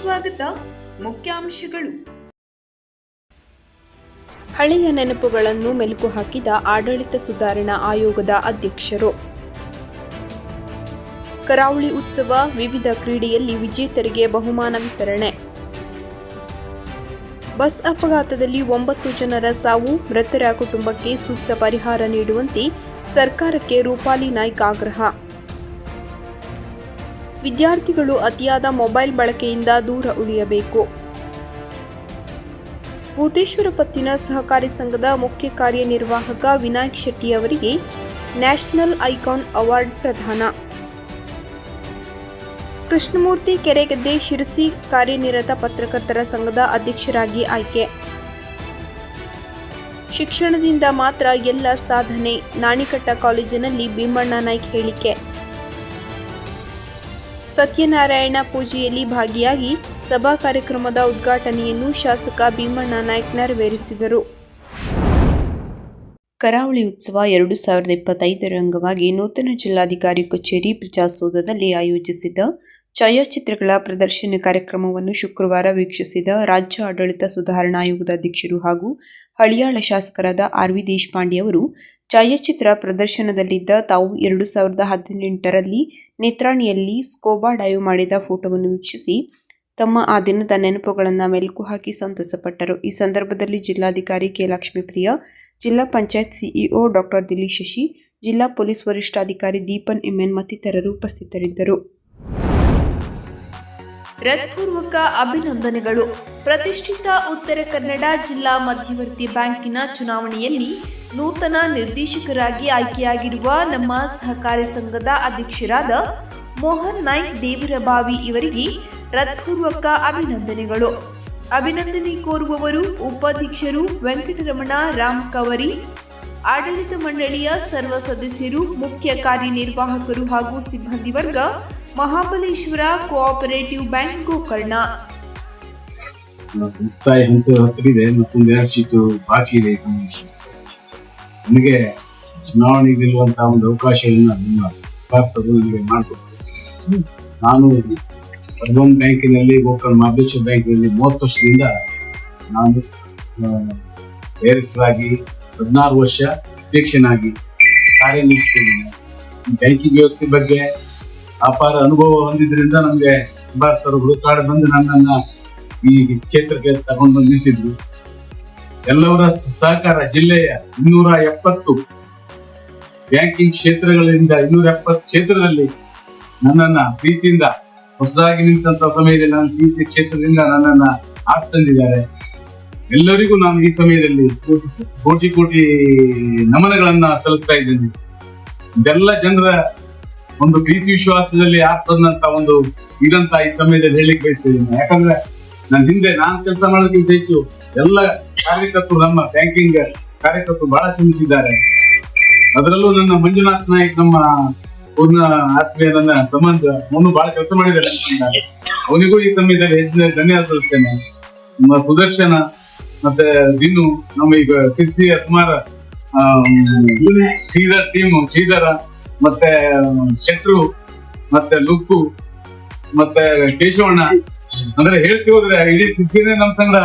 ಸ್ವಾಗತ ಮುಖ್ಯಾಂಶಗಳು. ಹಳೆಯ ನೆನಪುಗಳನ್ನು ಮೆಲುಕು ಹಾಕಿದ ಆಡಳಿತ ಸುಧಾರಣಾ ಆಯೋಗದ ಅಧ್ಯಕ್ಷರು. ಕರಾವಳಿ ಉತ್ಸವ ವಿವಿಧ ಕ್ರೀಡೆಯಲ್ಲಿ ವಿಜೇತರಿಗೆ ಬಹುಮಾನ ವಿತರಣೆ. ಬಸ್ ಅಪಘಾತದಲ್ಲಿ ಒಂಬತ್ತು ಜನರ ಸಾವು, ಮೃತರ ಕುಟುಂಬಕ್ಕೆ ಸೂಕ್ತ ಪರಿಹಾರ ನೀಡುವಂತೆ ಸರ್ಕಾರಕ್ಕೆ ರೂಪಾಲಿ ನಾಯ್ಕ ಆಗ್ರಹ. ವಿದ್ಯಾರ್ಥಿಗಳು ಅತಿಯಾದ ಮೊಬೈಲ್ ಬಳಕೆಯಿಂದ ದೂರ ಉಳಿಯಬೇಕು. ಭೂತೇಶ್ವರ ಪತ್ತಿನ ಸಹಕಾರಿ ಸಂಘದ ಮುಖ್ಯ ಕಾರ್ಯನಿರ್ವಾಹಕ ವಿನಾಯಕ್ ಶೆಟ್ಟಿ ಅವರಿಗೆ ನ್ಯಾಷನಲ್ ಐಕಾನ್ ಅವಾರ್ಡ್ ಪ್ರದಾನ. ಕೃಷ್ಣಮೂರ್ತಿ ಕೆರೆಗದ್ದೆ ಶಿರಸಿ ಕಾರ್ಯನಿರತ ಪತ್ರಕರ್ತರ ಸಂಘದ ಅಧ್ಯಕ್ಷರಾಗಿ ಆಯ್ಕೆ. ಶಿಕ್ಷಣದಿಂದ ಮಾತ್ರ ಎಲ್ಲ ಸಾಧನೆ, ನಾಣಿಕಟ್ಟ ಕಾಲೇಜಿನಲ್ಲಿ ಭೀಮಣ್ಣ ನಾಯ್ಕ ಹೇಳಿಕೆ. ಸತ್ಯನಾರಾಯಣ ಪೂಜೆಯಲ್ಲಿ ಭಾಗಿಯಾಗಿ ಸಭಾ ಕಾರ್ಯಕ್ರಮದ ಉದ್ಘಾಟನೆಯನ್ನು ಶಾಸಕ ಭೀಮಣ್ಣ ನಾಯ್ಕ್ ನೆರವೇರಿಸಿದರು. ಕರಾವಳಿ ಉತ್ಸವ ಎರಡು ಸಾವಿರದ ಇಪ್ಪತ್ತೈದರ ಅಂಗವಾಗಿ ನೂತನ ಜಿಲ್ಲಾಧಿಕಾರಿ ಕಚೇರಿ ಪ್ರಜಾಸೌಧದಲ್ಲಿ ಆಯೋಜಿಸಿದ್ದ ಛಾಯಾಚಿತ್ರಗಳ ಪ್ರದರ್ಶನ ಕಾರ್ಯಕ್ರಮವನ್ನು ಶುಕ್ರವಾರ ವೀಕ್ಷಿಸಿದ ರಾಜ್ಯ ಆಡಳಿತ ಸುಧಾರಣಾ ಆಯೋಗದ ಅಧ್ಯಕ್ಷರು ಹಾಗೂ ಹಳಿಯಾಳ ಶಾಸಕರಾದ ಆರ್ ವಿ ದೇಶಪಾಂಡೆ ಅವರು ಛಾಯಾಚಿತ್ರ ಪ್ರದರ್ಶನದಲ್ಲಿದ್ದ ತಾವು ಎರಡು ಸಾವಿರದ ಹದಿನೆಂಟರಲ್ಲಿ ನೇತ್ರಾಣಿಯಲ್ಲಿ ಸ್ಕೋಬಾ ಡೈವ್ ಮಾಡಿದ ಫೋಟೋವನ್ನು ವೀಕ್ಷಿಸಿ, ತಮ್ಮ ಆ ದಿನದ ನೆನಪುಗಳನ್ನು ಮೆಲುಕು ಹಾಕಿ ಸಂತಸಪಟ್ಟರು ಈ ಸಂದರ್ಭದಲ್ಲಿ ಜಿಲ್ಲಾಧಿಕಾರಿ ಕೆ. ಲಕ್ಷ್ಮೀಪ್ರಿಯ, ಜಿಲ್ಲಾ ಪಂಚಾಯತ್ ಸಿಇಒ ಡಾಕ್ಟರ್ ದಿಲೀಶ್ ಶಶಿ, ಜಿಲ್ಲಾ ಪೊಲೀಸ್ ವರಿಷ್ಠಾಧಿಕಾರಿ ದೀಪನ್ ಎಂಎನ್ ಮತ್ತಿತರರು ಉಪಸ್ಥಿತರಿದ್ದರು. ಹೃತ್ಪೂರ್ವಕ ಅಭಿನಂದನೆಗಳು. ಪ್ರತಿಷ್ಠಿತ ಉತ್ತರ ಕನ್ನಡ ಜಿಲ್ಲಾ ಮಧ್ಯವರ್ತಿ ಬ್ಯಾಂಕಿನ ಚುನಾವಣೆಯಲ್ಲಿ ನೂತನ ನಿರ್ದೇಶಕರಾಗಿ ಆಯ್ಕೆಯಾಗಿರುವ ನಮ್ಮ ಸಹಕಾರಿ ಸಂಘದ ಅಧ್ಯಕ್ಷರಾದ ಮೋಹನ್ ನಾಯ್ಕ್ ದೇವರಬಾವಿ ಇವರಿಗೆ ಹೃತ್ಪೂರ್ವಕ ಅಭಿನಂದನೆಗಳು. ಅಭಿನಂದನೆ ಕೋರುವವರು ಉಪಾಧ್ಯಕ್ಷರು ವೆಂಕಟರಮಣ ರಾಮ್ ಕವರಿ, ಆಡಳಿತ ಮಂಡಳಿಯ ಸರ್ವ ಸದಸ್ಯರು, ಮುಖ್ಯ ಕಾರ್ಯನಿರ್ವಾಹಕರು ಹಾಗೂ ಸಿಬ್ಬಂದಿ ವರ್ಗ ಮಹಾಬಲೇಶ್ವರ ಕೋಆಪರೇಟಿವ್ ಬ್ಯಾಂಕ್ ಗೋಕರ್ಣ. ಮುಕ್ತಾಯ ಹಂತ ಹತ್ತಿರಿದೆ, ಮತ್ತೊಂದು ಎರಡು ಸೀಟು ಬಾಕಿ ಇದೆ. ನಮಗೆ ಚುನಾವಣೆ ನಿಲ್ಲುವಂತಹ ಒಂದು ಅವಕಾಶವನ್ನು ನಿಮ್ಮ ನನಗೆ ಮಾಡಿಕೊಡ್ತೀನಿ ನಾನು ಅರ್ಬನ್ ಬ್ಯಾಂಕಿನಲ್ಲಿ ಗೋಕರ್ಣ ಮಹಾಬಲೇಶ್ವರ ಬ್ಯಾಂಕಿನಲ್ಲಿ ಮೂವತ್ತು ವರ್ಷದಿಂದ ನಾನು ಡೈರೆಕ್ಟರ್ ಆಗಿ ಹದಿನಾರು ವರ್ಷ ಅಧ್ಯಕ್ಷನಾಗಿ ಕಾರ್ಯನಿರ್ವಹಿಸ್ತಿದ್ದೇನೆ ಬ್ಯಾಂಕಿಂಗ್ ವ್ಯವಸ್ಥೆ ಬಗ್ಗೆ ಅಪಾರ ಅನುಭವ ಹೊಂದಿದ್ರಿಂದ ನಮ್ಗೆ ಭಾರತರು ಹುಡುಕಾಡ ಬಂದು ನನ್ನನ್ನ ಈ ಕ್ಷೇತ್ರಕ್ಕೆ ತಗೊಂಡು ಬಂದಿಸಿದ್ರು ಎಲ್ಲವರ ಸಹಕಾರ ಜಿಲ್ಲೆಯ ಇನ್ನೂರ ಎಪ್ಪತ್ತು ಬ್ಯಾಂಕಿಂಗ್ ಕ್ಷೇತ್ರಗಳಿಂದ ಇನ್ನೂರ ಎಪ್ಪತ್ತು ಕ್ಷೇತ್ರದಲ್ಲಿ ನನ್ನನ್ನ ಪ್ರೀತಿಯಿಂದ ಹೊಸದಾಗಿ ನಿಂತ ಸಮಯದಲ್ಲಿ ನನ್ನ ಪ್ರೀತಿ ಕ್ಷೇತ್ರದಿಂದ ನನ್ನನ್ನ ಆಸ್ತಂದಿದ್ದಾರೆ ಎಲ್ಲರಿಗೂ ನಾನು ಈ ಸಮಯದಲ್ಲಿ ಕೋಟಿ ಕೋಟಿ ನಮನಗಳನ್ನ ಸಲ್ಲಿಸ್ತಾ ಇದ್ದೇನೆ. ಇದೆಲ್ಲ ಜನರ ಒಂದು ಪ್ರೀತಿ ವಿಶ್ವಾಸದಲ್ಲಿ ಆಗ್ತದಂತ ಒಂದು ಇದಂತ ಈ ಸಮಯದಲ್ಲಿ ಹೇಳಿಕ್ ಬಯಸ್ತಿದ್ದೀನಿ. ಯಾಕಂದ್ರೆ ನನ್ನ ಹಿಂದೆ ನಾನು ಕೆಲಸ ಮಾಡೋದಕ್ಕಿಂತ ಹೆಚ್ಚು ಎಲ್ಲ ಕಾರ್ಯಕರ್ತರು ನಮ್ಮ ಬ್ಯಾಂಕಿಂಗ್ ಕಾರ್ಯಕರ್ತರು ಬಹಳ ಶ್ರಮಿಸಿದ್ದಾರೆ. ಅದರಲ್ಲೂ ನನ್ನ ಮಂಜುನಾಥ್ ನಾಯ್ಕ್ ನಮ್ಮ ಪೂರ್ಣ ಆತ್ಮೀಯ ನನ್ನ ಸಂಬಂಧ ಅವನು ಬಹಳ ಕೆಲಸ ಮಾಡಿದ್ದಾರೆ. ಅವನಿಗೂ ಈ ಸಮಯದಲ್ಲಿ ಹೆಚ್ಚಿನ ಧನ್ಯವಾದ ಸಲ್ಲಿಸ್ತೇನೆ. ನಮ್ಮ ಸುದರ್ಶನ ಮತ್ತೆ ದಿನ್ನು, ನಮ್ಮ ಈಗ ಸಿರ್ಸಿಯ ಕುಮಾರ ಶ್ರೀಧರ್ ಟೀಮ್ ಶ್ರೀಧರ ಮತ್ತೆ ಶೆಟ್ರು ಮತ್ತೆ ಲುಕ್ಕು ಮತ್ತೆ ಕೇಶವಣ್ಣ. ಅಂದ್ರೆ ಹೇಳ್ತಿ ಹೋದ್ರೆ ಇಡೀ ಸಿರ್ಸಿನೇ ನಮ್ ಸಂಗಡ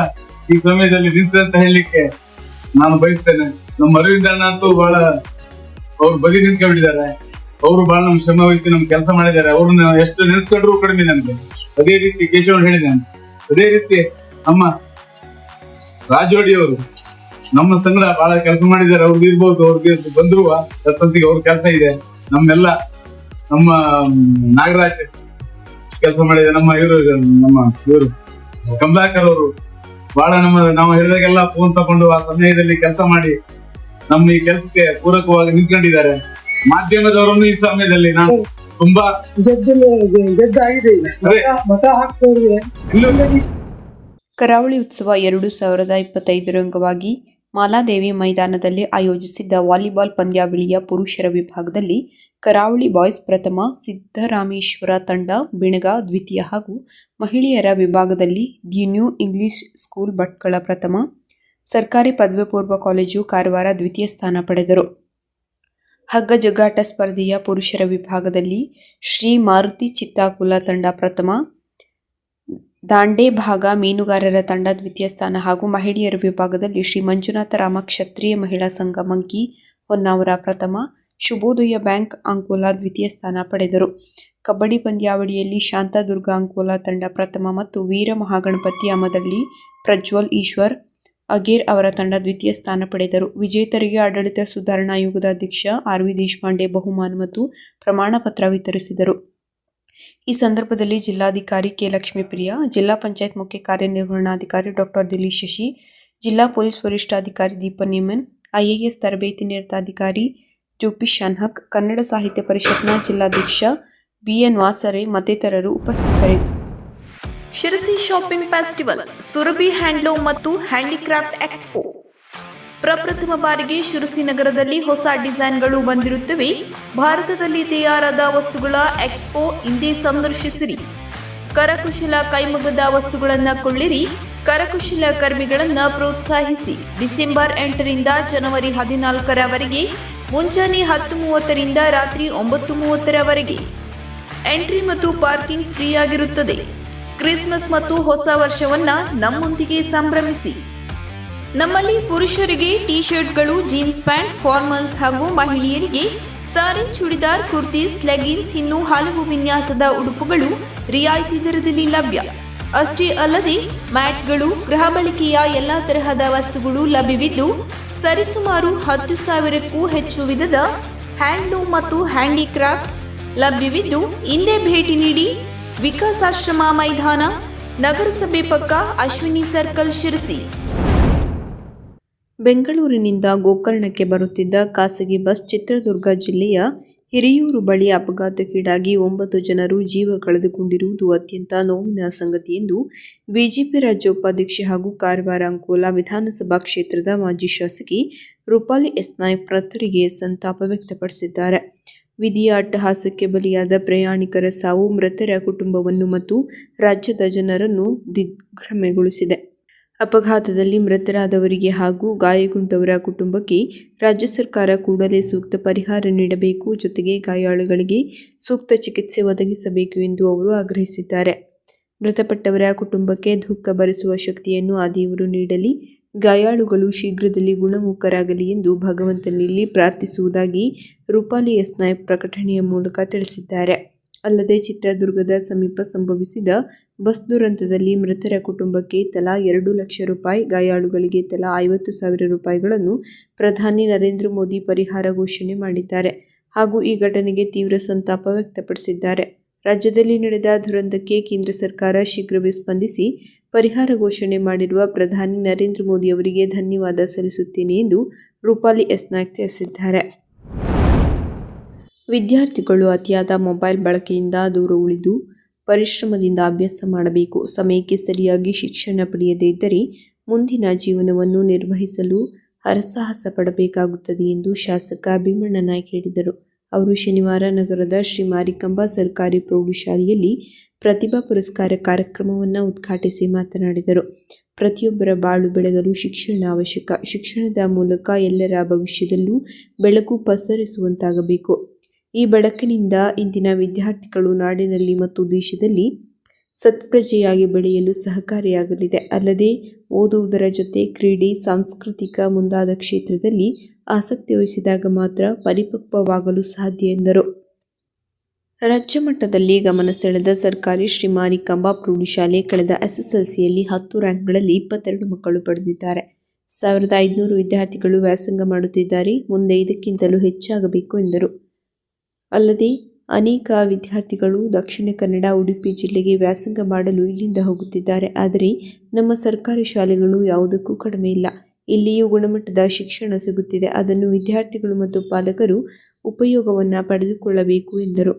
ಈ ಸಮಯದಲ್ಲಿ ನಿಂತ ಅಂತ ಹೇಳಲಿಕ್ಕೆ ನಾನು ಬಯಸ್ತೇನೆ. ನಮ್ಮ ಅರವಿಂದ ಅಣ್ಣ ಅಂತೂ ಬಹಳ ಅವ್ರು ಬದಿ ನಿಂತ್ಕೊಂಡಿದ್ದಾರೆ. ಅವರು ಬಹಳ ನಮ್ ಶ್ರಮ ವಹಿಸಿ ನಮ್ ಕೆಲಸ ಮಾಡಿದ್ದಾರೆ. ಅವ್ರನ್ನ ಎಷ್ಟು ನೆನೆಸ್ಕೊಂಡ್ರು ಕಡಿಮೆ ನನಗೆ ಅದೇ ರೀತಿ ಕೇಶವಣ್ಣ ಹೇಳಿದ್ದಾನೆ ಅದೇ ರೀತಿ ನಮ್ಮ ರಾಜೋಡಿ ಅವರು ನಮ್ಮ ಸಂಗಡ ಬಹಳ ಕೆಲಸ ಮಾಡಿದ್ದಾರೆ. ಅವ್ರದ್ದು ಇರ್ಬೋದು ಅವ್ರಿಗೆ ಬಂದ್ರು ಸಂತಿಗೆ ಅವ್ರ ಕೆಲಸ ಇದೆ. ನಮ್ಮೆಲ್ಲ ನಮ್ಮ ನಾಗರಾಜ್ ಕೆಲಸ ಮಾಡಿದ ನಮ್ಮ ಇವರು ನಮ್ಮ ಇವರು. ಕಮಲಾಕರ್ ಅವರು ಬಹಳ ನಮ್ಮ, ನಾವು ಹೇಳಿದಾಗೆಲ್ಲ ಫೋನ್ ತಗೊಂಡು ಆ ಸಮಯದಲ್ಲಿ ಕೆಲಸ ಮಾಡಿ ನಮ್ಮ ಈ ಕೆಲಸಕ್ಕೆ ಪೂರಕವಾಗಿ ನಿಂತ್ಕೊಂಡಿದ್ದಾರೆ. ಮಾಧ್ಯಮದವರನ್ನು ಈ ಸಮಯದಲ್ಲಿ ನಾನು ತುಂಬಾ ಕರಾವಳಿ ಉತ್ಸವ ಎರಡು ಸಾವಿರದ ಇಪ್ಪತ್ತೈದರ ಅಂಗವಾಗಿ ಮಾಲಾದೇವಿ ಮೈದಾನದಲ್ಲಿ ಆಯೋಜಿಸಿದ್ದ ವಾಲಿಬಾಲ್ ಪಂದ್ಯಾವಳಿಯ ಪುರುಷರ ವಿಭಾಗದಲ್ಲಿ ಕರಾವಳಿ ಬಾಯ್ಸ್ ಪ್ರಥಮ, ಸಿದ್ದರಾಮೇಶ್ವರ ತಂಡ, ಬಿಣಗ ದ್ವಿತೀಯ ಹಾಗೂ ಮಹಿಳೆಯರ ವಿಭಾಗದಲ್ಲಿ the New English School Bhatkal ಪ್ರಥಮ, ಸರ್ಕಾರಿ ಪದವಿ ಪೂರ್ವ ಕಾಲೇಜು ಕಾರವಾರ ದ್ವಿತೀಯ ಸ್ಥಾನ ಪಡೆದರು. ಹಗ್ಗ ಜಗ್ಗಾಟ ಸ್ಪರ್ಧೆಯ ಪುರುಷರ ವಿಭಾಗದಲ್ಲಿ ಶ್ರೀ ಮಾರುತಿ ಚಿತ್ತಾಕುಲ ತಂಡ ಪ್ರಥಮ ದಾಂಡೆ ಭಾಗ ಮೀನುಗಾರರ ತಂಡ ದ್ವಿತೀಯ ಸ್ಥಾನ ಹಾಗೂ ಮಹಿಳೆಯರ ವಿಭಾಗದಲ್ಲಿ ಶ್ರೀ ಮಂಜುನಾಥ ರಾಮ ಕ್ಷತ್ರಿಯ ಮಹಿಳಾ ಸಂಘ ಮಂಕಿ ಹೊನ್ನಾವರ ಪ್ರಥಮ ಶುಭೋದಯ ಬ್ಯಾಂಕ್ ಅಂಕೋಲಾ ದ್ವಿತೀಯ ಸ್ಥಾನ ಪಡೆದರು. ಕಬಡ್ಡಿ ಪಂದ್ಯಾವಳಿಯಲ್ಲಿ ಶಾಂತಾದುರ್ಗ ಅಂಕೋಲಾ ತಂಡ ಪ್ರಥಮ ಮತ್ತು ವೀರ ಮಹಾಗಣಪತಿ ಅಮದಳ್ಳಿ ಪ್ರಜ್ವಲ್ ಈಶ್ವರ್ ಅಗೇರ್ ಅವರ ತಂಡ ದ್ವಿತೀಯ ಸ್ಥಾನ ಪಡೆದರು. ವಿಜೇತರಿಗೆ ಆಡಳಿತ ಸುಧಾರಣಾ ಆಯೋಗದ ಅಧ್ಯಕ್ಷ ಆರ್ ವಿ ದೇಶಪಾಂಡೆ ಬಹುಮಾನ ಮತ್ತು ಪ್ರಮಾಣ ಪತ್ರ ವಿತರಿಸಿದರು. ಈ ಸಂದರ್ಭದಲ್ಲಿ ಜಿಲ್ಲಾಧಿಕಾರಿ ಕೆ. ಲಕ್ಷ್ಮೀಪ್ರಿಯ, ಜಿಲ್ಲಾ ಪಂಚಾಯತ್ ಮುಖ್ಯ ಕಾರ್ಯನಿರ್ವಹಣಾಧಿಕಾರಿ ಡಾಕ್ಟರ್ ದಿಲೀಶ್ ಶಶಿ, ಜಿಲ್ಲಾ ಪೊಲೀಸ್ ವರಿಷ್ಠಾಧಿಕಾರಿ ದೀಪ ನೇಮನ್ ಐಎಎಸ್ ತರಬೇತಿ ನಿರತ ಅಧಿಕಾರಿ ಜೋಪಿ ಶಾನ್ಹಕ್, ಕನ್ನಡ ಸಾಹಿತ್ಯ ಪರಿಷತ್ನ ಜಿಲ್ಲಾಧ್ಯಕ್ಷ ಬಿಎನ್ ವಾಸರೆ ಮತ್ತಿತರರು ಉಪಸ್ಥಿತರಿದ್ದರು Sirsi shopping festival, Surabhi handloom ಮತ್ತು ಹ್ಯಾಂಡಿಕ್ರಾಫ್ಟ್ ಎಕ್ಸ್ಪೋ. ಪ್ರಪ್ರಥಮ ಬಾರಿಗೆ ಶಿರಸಿ ನಗರದಲ್ಲಿ ಹೊಸ ಡಿಸೈನ್ಗಳು ಬಂದಿರುತ್ತವೆ. ಭಾರತದಲ್ಲಿ ತಯಾರಾದ ವಸ್ತುಗಳ ಎಕ್ಸ್ಪೋ ಇಂದೇ ಸಂದರ್ಶಿಸಿರಿ. ಕರಕುಶಲ ಕೈಮಗ್ಗದ ವಸ್ತುಗಳನ್ನು ಕೊಳ್ಳಿರಿ. ಕರಕುಶಲ ಕರ್ಮಿಗಳನ್ನು ಪ್ರೋತ್ಸಾಹಿಸಿ. ಡಿಸೆಂಬರ್ ಎಂಟರಿಂದ ಜನವರಿ ಹದಿನಾಲ್ಕರವರೆಗೆ, ಮುಂಜಾನೆ ಹತ್ತು ಮೂವತ್ತರಿಂದ ರಾತ್ರಿ ಒಂಬತ್ತು ಮೂವತ್ತರವರೆಗೆ. ಎಂಟ್ರಿ ಮತ್ತು ಪಾರ್ಕಿಂಗ್ ಫ್ರೀ ಆಗಿರುತ್ತದೆ ಕ್ರಿಸ್ಮಸ್ ಮತ್ತು ಹೊಸ ವರ್ಷವನ್ನ ನಮ್ಮೊಂದಿಗೆ ಸಂಭ್ರಮಿಸಿ. ನಮ್ಮಲ್ಲಿ ಪುರುಷರಿಗೆ ಟಿ ಶರ್ಟ್ಗಳು ಜೀನ್ಸ್ ಪ್ಯಾಂಟ್, ಫಾರ್ಮಲ್ಸ್ ಹಾಗೂ ಮಹಿಳೆಯರಿಗೆ ಸಾರಿ, ಚೂಡಿದಾರ್, ಕುರ್ತೀಸ್ ಲೆಗಿನ್ಸ್ ಇನ್ನೂ ಹಲವು ವಿನ್ಯಾಸದ ಉಡುಪುಗಳು ರಿಯಾಯಿತಿ ದರದಲ್ಲಿ ಲಭ್ಯ. ಅಷ್ಟೇ ಅಲ್ಲದೆ ಮ್ಯಾಟ್ಗಳು, ಗೃಹ ಬಳಕೆಯ ಎಲ್ಲ ತರಹದ ವಸ್ತುಗಳು ಲಭ್ಯವಿದ್ದು ಸರಿಸುಮಾರು ಹತ್ತು ಸಾವಿರಕ್ಕೂ ಹೆಚ್ಚು ವಿಧದ ಹ್ಯಾಂಡ್ಲೂಮ್ ಮತ್ತು ಹ್ಯಾಂಡಿಕ್ರಾಫ್ಟ್ ಲಭ್ಯವಿದ್ದು, ಹಿಂದೆ ಭೇಟಿ ನೀಡಿ ವಿಕಾಸಾಶ್ರಮ ಮೈದಾನ, ನಗರಸಭೆ ಪಕ್ಕ ಅಶ್ವಿನಿ ಸರ್ಕಲ್ ಶಿರಸಿ. ಬೆಂಗಳೂರಿನಿಂದ ಗೋಕರ್ಣಕ್ಕೆ ಬರುತ್ತಿದ್ದ ಖಾಸಗಿ ಬಸ್ ಚಿತ್ರದುರ್ಗ ಜಿಲ್ಲೆಯ ಹಿರಿಯೂರು ಬಳಿ ಅಪಘಾತಕ್ಕೀಡಾಗಿ ಒಂಬತ್ತು ಜನರು ಜೀವ ಕಳೆದುಕೊಂಡಿರುವುದು ಅತ್ಯಂತ ನೋವಿನ ಸಂಗತಿ ಎಂದು ಬಿಜೆಪಿ ರಾಜ್ಯ ಉಪಾಧ್ಯಕ್ಷೆ ಹಾಗೂ ಕಾರವಾರ ಅಂಕೋಲಾ ವಿಧಾನಸಭಾ ಕ್ಷೇತ್ರದ ಮಾಜಿ ಶಾಸಕಿ ರೂಪಾಲಿ ಎಸ್ ನಾಯ್ಕ್ ಮೃತರಿಗೆ ಸಂತಾಪ ವ್ಯಕ್ತಪಡಿಸಿದ್ದಾರೆ. ವಿಧಿಯ ಅಟ್ಟಹಾಸಕ್ಕೆ ಬಲಿಯಾದ ಪ್ರಯಾಣಿಕರ ಸಾವು ಮೃತರ ಕುಟುಂಬವನ್ನು ಮತ್ತು ರಾಜ್ಯದ ಜನರನ್ನು ದಿಗ್ಭ್ರಮೆಗೊಳಿಸಿದೆ. ಅಪಘಾತದಲ್ಲಿ ಮೃತರಾದವರಿಗೆ ಹಾಗೂ ಗಾಯಗೊಂಡವರ ಕುಟುಂಬಕ್ಕೆ ರಾಜ್ಯ ಸರ್ಕಾರ ಕೂಡಲೇ ಸೂಕ್ತ ಪರಿಹಾರ ನೀಡಬೇಕು. ಜೊತೆಗೆ ಗಾಯಾಳುಗಳಿಗೆ ಸೂಕ್ತ ಚಿಕಿತ್ಸೆ ಒದಗಿಸಬೇಕು ಎಂದು ಅವರು ಆಗ್ರಹಿಸಿದ್ದಾರೆ. ಮೃತಪಟ್ಟವರ ಕುಟುಂಬಕ್ಕೆ ದುಃಖ ಭರಿಸುವ ಶಕ್ತಿಯನ್ನು ಆ ದೇವರು ನೀಡಲಿ. ಗಾಯಾಳುಗಳು ಶೀಘ್ರದಲ್ಲಿ ಗುಣಮುಖರಾಗಲಿ ಎಂದು ಭಗವಂತನಲ್ಲಿ ಪ್ರಾರ್ಥಿಸುವುದಾಗಿ ರೂಪಾಲಿ ಎಸ್ ಪ್ರಕಟಣೆಯ ಮೂಲಕ ತಿಳಿಸಿದ್ದಾರೆ. ಅಲ್ಲದೆ ಚಿತ್ರದುರ್ಗದ ಸಮೀಪ ಸಂಭವಿಸಿದ ಬಸ್ ದುರಂತದಲ್ಲಿ ಮೃತರ ಕುಟುಂಬಕ್ಕೆ ತಲಾ ಎರಡು ಲಕ್ಷ ರೂಪಾಯಿ, ಗಾಯಾಳುಗಳಿಗೆ ತಲಾ ಐವತ್ತು ಸಾವಿರ ರೂಪಾಯಿಗಳನ್ನು ಪ್ರಧಾನಿ ನರೇಂದ್ರ ಮೋದಿ ಪರಿಹಾರ ಘೋಷಣೆ ಮಾಡಿದ್ದಾರೆ ಹಾಗೂ ಈ ಘಟನೆಗೆ ತೀವ್ರ ಸಂತಾಪ ವ್ಯಕ್ತಪಡಿಸಿದ್ದಾರೆ. ರಾಜ್ಯದಲ್ಲಿ ನಡೆದ ದುರಂತಕ್ಕೆ ಕೇಂದ್ರ ಸರ್ಕಾರ ಶೀಘ್ರವೇ ಸ್ಪಂದಿಸಿ ಪರಿಹಾರ ಘೋಷಣೆ ಮಾಡಿರುವ ಪ್ರಧಾನಿ ನರೇಂದ್ರ ಮೋದಿ ಅವರಿಗೆ ಧನ್ಯವಾದ ಸಲ್ಲಿಸುತ್ತೇನೆ ಎಂದು ರೂಪಾಲಿ ಎಸ್. ನಾಯ್ಕ್ ತಿಳಿಸಿದ್ದಾರೆ. ವಿದ್ಯಾರ್ಥಿಗಳು ಅತಿಯಾದ ಮೊಬೈಲ್ ಬಳಕೆಯಿಂದ ದೂರ ಉಳಿದು ಪರಿಶ್ರಮದಿಂದ ಅಭ್ಯಾಸ ಮಾಡಬೇಕು. ಸಮಯಕ್ಕೆ ಸರಿಯಾಗಿ ಶಿಕ್ಷಣ ಪಡೆಯದೇ ಇದ್ದರೆ ಮುಂದಿನ ಜೀವನವನ್ನು ನಿರ್ವಹಿಸಲು ಹರಸಾಹಸ ಪಡಬೇಕಾಗುತ್ತದೆ ಎಂದು ಶಾಸಕ ಭೀಮಣ್ಣ ನಾಯ್ಕ ಹೇಳಿದರು. ಅವರು ಶನಿವಾರ ನಗರದ ಶ್ರೀ ಮಾರಿಕಾಂಬಾ ಸರ್ಕಾರಿ ಪ್ರೌಢಶಾಲೆಯಲ್ಲಿ ಪ್ರತಿಭಾ ಪುರಸ್ಕಾರ ಕಾರ್ಯಕ್ರಮವನ್ನು ಉದ್ಘಾಟಿಸಿ ಮಾತನಾಡಿದರು. ಪ್ರತಿಯೊಬ್ಬರ ಬಾಳು ಬೆಳಗಲು ಶಿಕ್ಷಣ ಅವಶ್ಯಕ. ಶಿಕ್ಷಣದ ಮೂಲಕ ಎಲ್ಲರ ಭವಿಷ್ಯದಲ್ಲೂ ಬೆಳಕು ಪಸರಿಸುವಂತಾಗಬೇಕು. ಈ ಬೆಳಕಿನಿಂದ ಇಂದಿನ ವಿದ್ಯಾರ್ಥಿಗಳು ನಾಡಿನಲ್ಲಿ ಮತ್ತು ದೇಶದಲ್ಲಿ ಸತ್ಪ್ರಜೆಯಾಗಿ ಬೆಳೆಯಲು ಸಹಕಾರಿಯಾಗಲಿದೆ. ಅಲ್ಲದೆ, ಓದುವುದರ ಜೊತೆ ಕ್ರೀಡೆ, ಸಾಂಸ್ಕೃತಿಕ ಮುಂದಾದ ಕ್ಷೇತ್ರದಲ್ಲಿ ಆಸಕ್ತಿ ವಹಿಸಿದಾಗ ಮಾತ್ರ ಪರಿಪಕ್ವವಾಗಲು ಸಾಧ್ಯ ಎಂದರು. ರಾಜ್ಯ ಮಟ್ಟದಲ್ಲಿ ಗಮನ ಸೆಳೆದ ಸರ್ಕಾರಿ ಶ್ರೀ ಮಾರಿಕಾಂಬಾ ಪ್ರೌಢಶಾಲೆ ಕಳೆದ ಎಸ್ಎಸ್ಎಲ್ಸಿಯಲ್ಲಿ ಹತ್ತು ರ್ಯಾಂಕ್ಗಳಲ್ಲಿ ಇಪ್ಪತ್ತೆರಡು ಮಕ್ಕಳು ಪಡೆದಿದ್ದಾರೆ. ಸಾವಿರದ ಐದುನೂರು ವಿದ್ಯಾರ್ಥಿಗಳು ವ್ಯಾಸಂಗ ಮಾಡುತ್ತಿದ್ದಾರೆ. ಮುಂದೆ ಇದಕ್ಕಿಂತಲೂ ಹೆಚ್ಚಾಗಬೇಕು ಎಂದರು. ಅಲ್ಲದೆ ಅನೇಕ ವಿದ್ಯಾರ್ಥಿಗಳು ದಕ್ಷಿಣ ಕನ್ನಡ, ಉಡುಪಿ ಜಿಲ್ಲೆಗೆ ವ್ಯಾಸಂಗ ಮಾಡಲು ಇಲ್ಲಿಂದ ಹೋಗುತ್ತಿದ್ದಾರೆ. ಆದರೆ ನಮ್ಮ ಸರ್ಕಾರಿ ಶಾಲೆಗಳು ಯಾವುದಕ್ಕೂ ಕಡಿಮೆ ಇಲ್ಲ. ಇಲ್ಲಿಯೂ ಗುಣಮಟ್ಟದ ಶಿಕ್ಷಣ ಸಿಗುತ್ತಿದೆ. ಅದನ್ನು ವಿದ್ಯಾರ್ಥಿಗಳು ಮತ್ತು ಪಾಲಕರು ಉಪಯೋಗವನ್ನು ಪಡೆದುಕೊಳ್ಳಬೇಕು ಎಂದರು.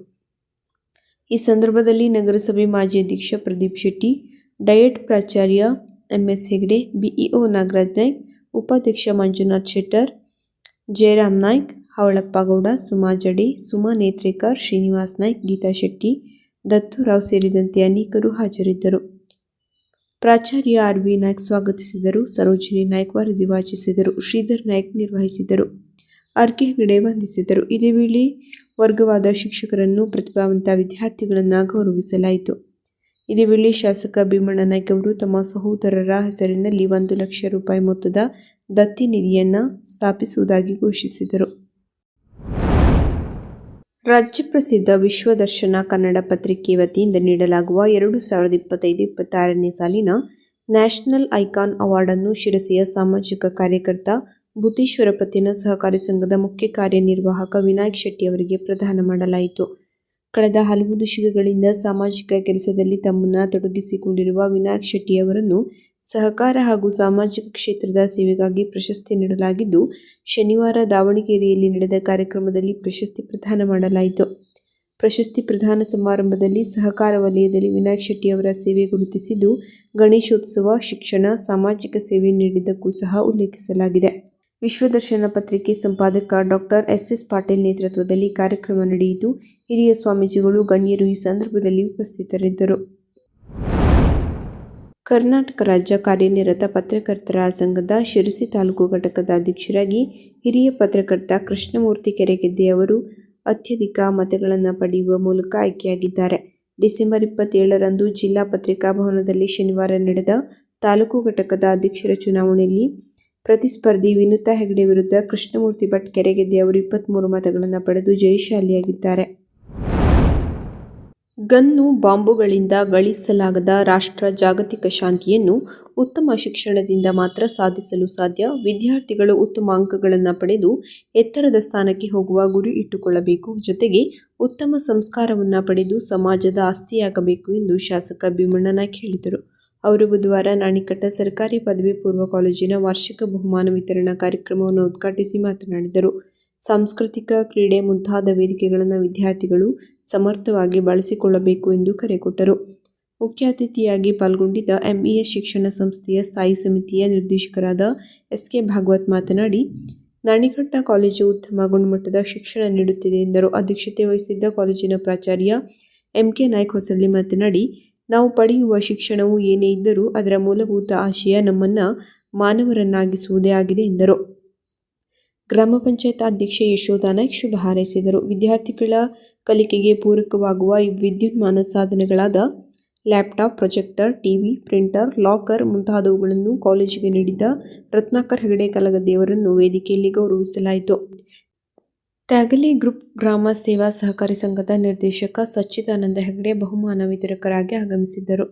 ಈ ಸಂದರ್ಭದಲ್ಲಿ ನಗರಸಭೆ ಮಾಜಿ ಅಧ್ಯಕ್ಷ ಪ್ರದೀಪ್ ಶೆಟ್ಟಿ, ಡಯಟ್ ಪ್ರಾಚಾರ್ಯ ಎಂಎಸ್ ಹೆಗ್ಡೆ, ಬಿಇಒ ನಾಗರಾಜ್ ನಾಯ್ಕ್, ಉಪಾಧ್ಯಕ್ಷ ಮಂಜುನಾಥ್ ಶೆಟ್ಟರ್, ಜಯರಾಮ್ ನಾಯ್ಕ್ ಹವಳಪ್ಪ ಗೌಡ ಸುಮಾ ಜಡಿ, ಸುಮಾ ನೇತ್ರೇಕರ್, ಶ್ರೀನಿವಾಸ್ ನಾಯ್ಕ್, ಗೀತಾ ಶೆಟ್ಟಿ ದತ್ತುರಾವ್ ಸೇರಿದಂತೆ ಅನೇಕರು ಹಾಜರಿದ್ದರು. ಪ್ರಾಚಾರ್ಯ ಆರ್ ವಿ ನಾಯ್ಕ್ ಸ್ವಾಗತಿಸಿದರು. ಸರೋಜಿನಿ ನಾಯ್ಕ್ ವರದಿ ವಾಚಿಸಿದರು. ಶ್ರೀಧರ್ ನಾಯ್ಕ್ ನಿರ್ವಹಿಸಿದರು. ಆರ್ ಕೆ ಹೆಗಡೆ ವಂದಿಸಿದರು. ಇದೇ ವೇಳೆ ವರ್ಗವಾದ ಶಿಕ್ಷಕರನ್ನು ಪ್ರತಿಭಾವಂತ ವಿದ್ಯಾರ್ಥಿಗಳನ್ನು ಗೌರವಿಸಲಾಯಿತು. ಇದೇ ವೇಳೆ ಶಾಸಕ ಭೀಮಣ್ಣ ನಾಯ್ಕ್ ಅವರು ತಮ್ಮ ಸಹೋದರರ ಹೆಸರಿನಲ್ಲಿ ಒಂದು ಲಕ್ಷ ರೂಪಾಯಿ ಮೊತ್ತದ ದತ್ತಿ ನಿಧಿಯನ್ನು ಸ್ಥಾಪಿಸುವುದಾಗಿ ಘೋಷಿಸಿದರು. ರಾಜ್ಯ ಪ್ರಸಿದ್ಧ ವಿಶ್ವದರ್ಶನ ಕನ್ನಡ ಪತ್ರಿಕೆ ವತಿಯಿಂದ ನೀಡಲಾಗುವ ಎರಡು ಸಾವಿರದ ಇಪ್ಪತ್ತೈದು ಇಪ್ಪತ್ತಾರನೇ ಸಾಲಿನ ನ್ಯಾಷನಲ್ ಐಕಾನ್ ಅವಾರ್ಡನ್ನು ಶಿರಸಿಯ ಸಾಮಾಜಿಕ ಕಾರ್ಯಕರ್ತ ಭೂತೇಶ್ವರ ಪತ್ತಿನ ಸಹಕಾರಿ ಸಂಘದ ಮುಖ್ಯ ಕಾರ್ಯನಿರ್ವಾಹಕ ವಿನಾಯಕ್ ಶೆಟ್ಟಿ ಅವರಿಗೆ ಪ್ರದಾನ ಮಾಡಲಾಯಿತು. ಕಳೆದ ಹಲವು ದಶಕಗಳಿಂದ ಸಾಮಾಜಿಕ ಕೆಲಸದಲ್ಲಿ ತಮ್ಮನ್ನು ತೊಡಗಿಸಿಕೊಂಡಿರುವ ವಿನಾಯಕ್ ಶೆಟ್ಟಿ ಅವರನ್ನು ಸಹಕಾರ ಹಾಗೂ ಸಾಮಾಜಿಕ ಕ್ಷೇತ್ರದ ಸೇವೆಗಾಗಿ ಪ್ರಶಸ್ತಿ ನೀಡಲಾಗಿದ್ದು, ಶನಿವಾರ ದಾವಣಗೆರೆಯಲ್ಲಿ ನಡೆದ ಕಾರ್ಯಕ್ರಮದಲ್ಲಿ ಪ್ರಶಸ್ತಿ ಪ್ರದಾನ ಮಾಡಲಾಯಿತು. ಪ್ರಶಸ್ತಿ ಪ್ರದಾನ ಸಮಾರಂಭದಲ್ಲಿ ಸಹಕಾರ ವಲಯದಲ್ಲಿ ವಿನಾಯಕ್ ಶೆಟ್ಟಿ ಅವರ ಸೇವೆ ಗುರುತಿಸಿದ್ದು, ಗಣೇಶೋತ್ಸವ, ಶಿಕ್ಷಣ, ಸಾಮಾಜಿಕ ಸೇವೆ ನೀಡಿದ್ದಕ್ಕೂ ಸಹ ಉಲ್ಲೇಖಿಸಲಾಗಿದೆ. ವಿಶ್ವದರ್ಶನ ಪತ್ರಿಕೆ ಸಂಪಾದಕ ಡಾಕ್ಟರ್ ಎಸ್ ಎಸ್ ಪಾಟೀಲ್ ನೇತೃತ್ವದಲ್ಲಿ ಕಾರ್ಯಕ್ರಮ ನಡೆಯಿತು. ಹಿರಿಯ ಸ್ವಾಮೀಜಿಗಳು, ಗಣ್ಯರು ಈ ಸಂದರ್ಭದಲ್ಲಿ ಉಪಸ್ಥಿತರಿದ್ದರು. ಕರ್ನಾಟಕ ರಾಜ್ಯ ಕಾರ್ಯನಿರತ ಪತ್ರಕರ್ತರ ಸಂಘದ ಶಿರಸಿ ತಾಲೂಕು ಘಟಕದ ಅಧ್ಯಕ್ಷರಾಗಿ ಹಿರಿಯ ಪತ್ರಕರ್ತ ಕೃಷ್ಣಮೂರ್ತಿ ಕೆರೆಗೆದ್ದೆ ಅವರು ಅತ್ಯಧಿಕ ಮತಗಳನ್ನು ಪಡೆಯುವ ಮೂಲಕ ಆಯ್ಕೆಯಾಗಿದ್ದಾರೆ. ಡಿಸೆಂಬರ್ ಇಪ್ಪತ್ತೇಳರಂದು ಜಿಲ್ಲಾ ಪತ್ರಿಕಾ ಭವನದಲ್ಲಿ ಶನಿವಾರ ನಡೆದ ತಾಲೂಕು ಘಟಕದ ಅಧ್ಯಕ್ಷರ ಚುನಾವಣೆಯಲ್ಲಿ ಪ್ರತಿಸ್ಪರ್ಧಿ ವಿನುತಾ ಹೆಗಡೆ ವಿರುದ್ಧ ಕೃಷ್ಣಮೂರ್ತಿ ಭಟ್ ಕೆರೆಗೆದ್ದೆ ಅವರು ಇಪ್ಪತ್ತ್ಮೂರು ಮತಗಳನ್ನು ಪಡೆದು ಜಯಶಾಲಿಯಾಗಿದ್ದಾರೆ. ಗನ್ನು ಬಾಂಬುಗಳಿಂದ ಗಳಿಸಲಾಗದ ರಾಷ್ಟ್ರ ಜಾಗತಿಕ ಶಾಂತಿಯನ್ನು ಉತ್ತಮ ಶಿಕ್ಷಣದಿಂದ ಮಾತ್ರ ಸಾಧಿಸಲು ಸಾಧ್ಯ. ವಿದ್ಯಾರ್ಥಿಗಳು ಉತ್ತಮ ಅಂಕಗಳನ್ನು ಪಡೆದು ಎತ್ತರದ ಸ್ಥಾನಕ್ಕೆ ಹೋಗುವ ಗುರಿ ಇಟ್ಟುಕೊಳ್ಳಬೇಕು. ಜೊತೆಗೆ ಉತ್ತಮ ಸಂಸ್ಕಾರವನ್ನು ಪಡೆದು ಸಮಾಜದ ಆಸ್ತಿಯಾಗಬೇಕು ಎಂದು ಶಾಸಕ ಭೀಮಣ್ಣ ನಾಯ್ಕ ಹೇಳಿದರು ಅವರು ಬುಧವಾರ ನಾಣಿಕಟ್ಟ ಸರ್ಕಾರಿ ಪದವಿ ಪೂರ್ವ ಕಾಲೇಜಿನ ವಾರ್ಷಿಕ ಬಹುಮಾನ ವಿತರಣಾ ಕಾರ್ಯಕ್ರಮವನ್ನು ಉದ್ಘಾಟಿಸಿ ಮಾತನಾಡಿದರು. ಸಾಂಸ್ಕೃತಿಕ ಕ್ರೀಡೆ ಮುಂತಾದ ವೇದಿಕೆಗಳನ್ನು ವಿದ್ಯಾರ್ಥಿಗಳು ಸಮರ್ಥವಾಗಿ ಬಳಸಿಕೊಳ್ಳಬೇಕು ಎಂದು ಕರೆ ಕೊಟ್ಟರು. ಮುಖ್ಯ ಅತಿಥಿಯಾಗಿ ಪಾಲ್ಗೊಂಡಿದ್ದ ಎಂಇಎಸ್ ಶಿಕ್ಷಣ ಸಂಸ್ಥೆಯ ಸ್ಥಾಯಿ ಸಮಿತಿಯ ನಿರ್ದೇಶಕರಾದ ಎಸ್ ಕೆ ಭಾಗವತ್ ಮಾತನಾಡಿ ನಾಣಿಘಟ್ಟ ಕಾಲೇಜು ಉತ್ತಮ ಗುಣಮಟ್ಟದ ಶಿಕ್ಷಣ ನೀಡುತ್ತಿದೆ ಎಂದರು. ಅಧ್ಯಕ್ಷತೆ ವಹಿಸಿದ್ದ ಕಾಲೇಜಿನ ಪ್ರಾಚಾರ್ಯ ಎಂ ಕೆ ನಾಯ್ಕ ಹೊಸಳ್ಳಿ ಮಾತನಾಡಿ, ನಾವು ಪಡೆಯುವ ಶಿಕ್ಷಣವು ಏನೇ ಇದ್ದರೂ ಅದರ ಮೂಲಭೂತ ಆಶಯ ನಮ್ಮನ್ನು ಮಾನವರನ್ನಾಗಿಸುವುದೇ ಆಗಿದೆ ಎಂದರು. ಗ್ರಾಮ ಪಂಚಾಯತ್ ಅಧ್ಯಕ್ಷೆ ಯಶೋಧ ನಾಯ್ಕ್ ಶುಭ ಹಾರೈಸಿದರು. ವಿದ್ಯಾರ್ಥಿಗಳ ಕಲಿಕೆಗೆ ಪೂರಕವಾಗುವ ವಿದ್ಯುನ್ಮಾನ ಸಾಧನಗಳಾದ laptop, projector, TV, printer, locker ಮುಂತಾದವುಗಳನ್ನು ಕಾಲೇಜಿಗೆ ನೀಡಿದ್ದ ರತ್ನಾಕರ್ ಹೆಗಡೆ ಕಲಗದ್ದೆಯವರನ್ನು ವೇದಿಕೆಯಲ್ಲಿ ಗೌರವಿಸಲಾಯಿತು. ತ್ಯಾಗಲಿ ಗ್ರೂಪ್ ಗ್ರಾಮ ಸೇವಾ ಸಹಕಾರಿ ಸಂಘದ ನಿರ್ದೇಶಕ ಸಚ್ಚಿದಾನಂದ ಹೆಗಡೆ ಬಹುಮಾನ ವಿತರಕರಾಗಿ ಆಗಮಿಸಿದ್ದರು.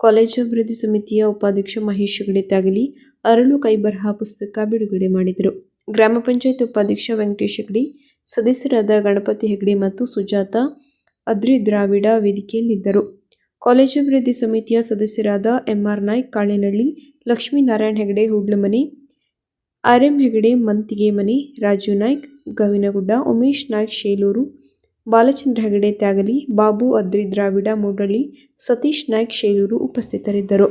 ಕಾಲೇಜು ಅಭಿವೃದ್ಧಿ ಸಮಿತಿಯ ಉಪಾಧ್ಯಕ್ಷ ಮಹೇಶ್ ಹೆಗಡೆ ತ್ಯಾಗಲಿ ಅರಳು ಕೈಬರಹ ಪುಸ್ತಕ ಬಿಡುಗಡೆ ಮಾಡಿದರು. ಗ್ರಾಮ ಪಂಚಾಯತ್ ಉಪಾಧ್ಯಕ್ಷ ವೆಂಕಟೇಶ್ ಹೆಗಡೆ ಸದಸ್ಯರಾದ ಗಣಪತಿ ಹೆಗಡೆ ಮತ್ತು ಸುಜಾತ ಅದ್ರಿ ದ್ರಾವಿಡ ವೇದಿಕೆಯಲ್ಲಿದ್ದರು. ಕಾಲೇಜು ಅಭಿವೃದ್ಧಿ ಸಮಿತಿಯ ಸದಸ್ಯರಾದ MR Naik Kalinalli Lakshminarayan Hegde Hoodlamane, R M Hegde Mantigemane Raju Naik Gavinagudda, Umesh Naik Shelur, Balachandra Hegde Tyagali, Babu Adri Dravida ಮೂಡಳ್ಳಿ, Satish Naik ಶೇಲೂರು ಉಪಸ್ಥಿತರಿದ್ದರು.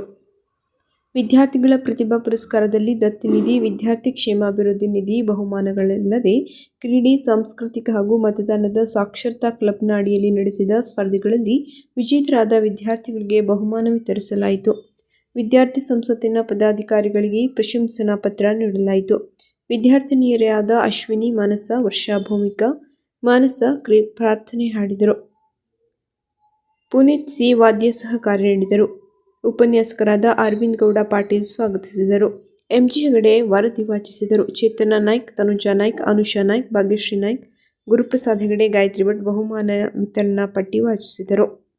ವಿದ್ಯಾರ್ಥಿಗಳ ಪ್ರತಿಭಾ ಪುರಸ್ಕಾರದಲ್ಲಿ ದತ್ತಿ ನಿಧಿ, ವಿದ್ಯಾರ್ಥಿ ಕ್ಷೇಮಾಭಿವೃದ್ಧಿ ನಿಧಿ, ಬಹುಮಾನಗಳಲ್ಲದೆ ಕ್ರೀಡೆ, ಸಾಂಸ್ಕೃತಿಕ ಹಾಗೂ ಮತದಾನದ ಸಾಕ್ಷರತಾ ಕ್ಲಬ್ನ ಅಡಿಯಲ್ಲಿ ನಡೆಸಿದ ಸ್ಪರ್ಧೆಗಳಲ್ಲಿ ವಿಜೇತರಾದ ವಿದ್ಯಾರ್ಥಿಗಳಿಗೆ ಬಹುಮಾನ ವಿತರಿಸಲಾಯಿತು. ವಿದ್ಯಾರ್ಥಿ ಸಂಸತ್ತಿನ ಪದಾಧಿಕಾರಿಗಳಿಗೆ ಪ್ರಶಂಸನಾ ಪತ್ರ ನೀಡಲಾಯಿತು. ವಿದ್ಯಾರ್ಥಿನಿಯರಾದ ಅಶ್ವಿನಿ ಮಾನಸ ವರ್ಷಾ ಭೌಮಿಕ ಮಾನಸ ಕ್ರಿ, ಪ್ರಾರ್ಥನೆ ಹಾಡಿದರು. ಪುನೀತ್ ಸಿ ವಾದ್ಯ ಸಹಕಾರ ನೀಡಿದರು. ಉಪನ್ಯಾಸಕರಾದ ಅರವಿಂದ್ ಗೌಡ ಪಾಟೀಲ್ ಸ್ವಾಗತಿಸಿದರು. ಎಂಜಿ ಹೆಗಡೆ ವರದಿ ವಾಚಿಸಿದರು. ಚೇತನ ನಾಯ್ಕ್, ತನುಜಾ ನಾಯ್ಕ್, ಅನುಷಾ ನಾಯ್ಕ್, ಭಾಗ್ಯಶ್ರೀ ನಾಯ್ಕ್, ಗುರುಪ್ರಸಾದ್ ಹೆಗಡೆ, ಗಾಯತ್ರಿ ಭಟ್ ಬಹುಮಾನ ವಿತರಣಾ ಪಟ್ಟಿ ವಾಚಿಸಿದರು.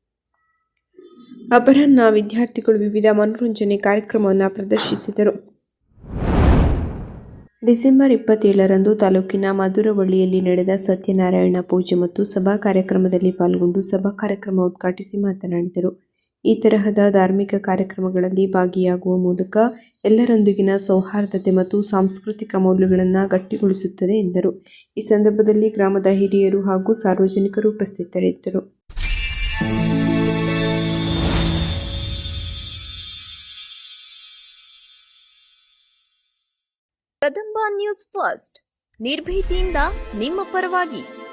ಅಪರಾಹ್ನ ವಿದ್ಯಾರ್ಥಿಗಳು ವಿವಿಧ ಮನೋರಂಜನೆ ಕಾರ್ಯಕ್ರಮವನ್ನು ಪ್ರದರ್ಶಿಸಿದರು. ಡಿಸೆಂಬರ್ ಇಪ್ಪತ್ತೇಳರಂದು ತಾಲೂಕಿನ ಮಧುರವಳ್ಳಿಯಲ್ಲಿ ನಡೆದ ಸತ್ಯನಾರಾಯಣ ಪೂಜೆ ಮತ್ತು ಸಭಾ ಕಾರ್ಯಕ್ರಮದಲ್ಲಿ ಪಾಲ್ಗೊಂಡು ಸಭಾ ಕಾರ್ಯಕ್ರಮ ಉದ್ಘಾಟಿಸಿ ಮಾತನಾಡಿದರು. ಈ ತರಹದ ಧಾರ್ಮಿಕ ಕಾರ್ಯಕ್ರಮಗಳಲ್ಲಿ ಭಾಗಿಯಾಗುವ ಮೂಲಕ ಎಲ್ಲರೊಂದಿಗಿನ ಸೌಹಾರ್ದತೆ ಮತ್ತು ಸಾಂಸ್ಕೃತಿಕ ಮೌಲ್ಯಗಳನ್ನು ಗಟ್ಟಿಗೊಳಿಸುತ್ತದೆ ಎಂದರು. ಈ ಸಂದರ್ಭದಲ್ಲಿ ಗ್ರಾಮದ ಹಿರಿಯರು ಹಾಗೂ ಸಾರ್ವಜನಿಕರು ಉಪಸ್ಥಿತರಿದ್ದರು. Kadamba news first. ನಿರ್ಭೀತಿಯಿಂದ ನಿಮ್ಮ ಪರವಾಗಿ.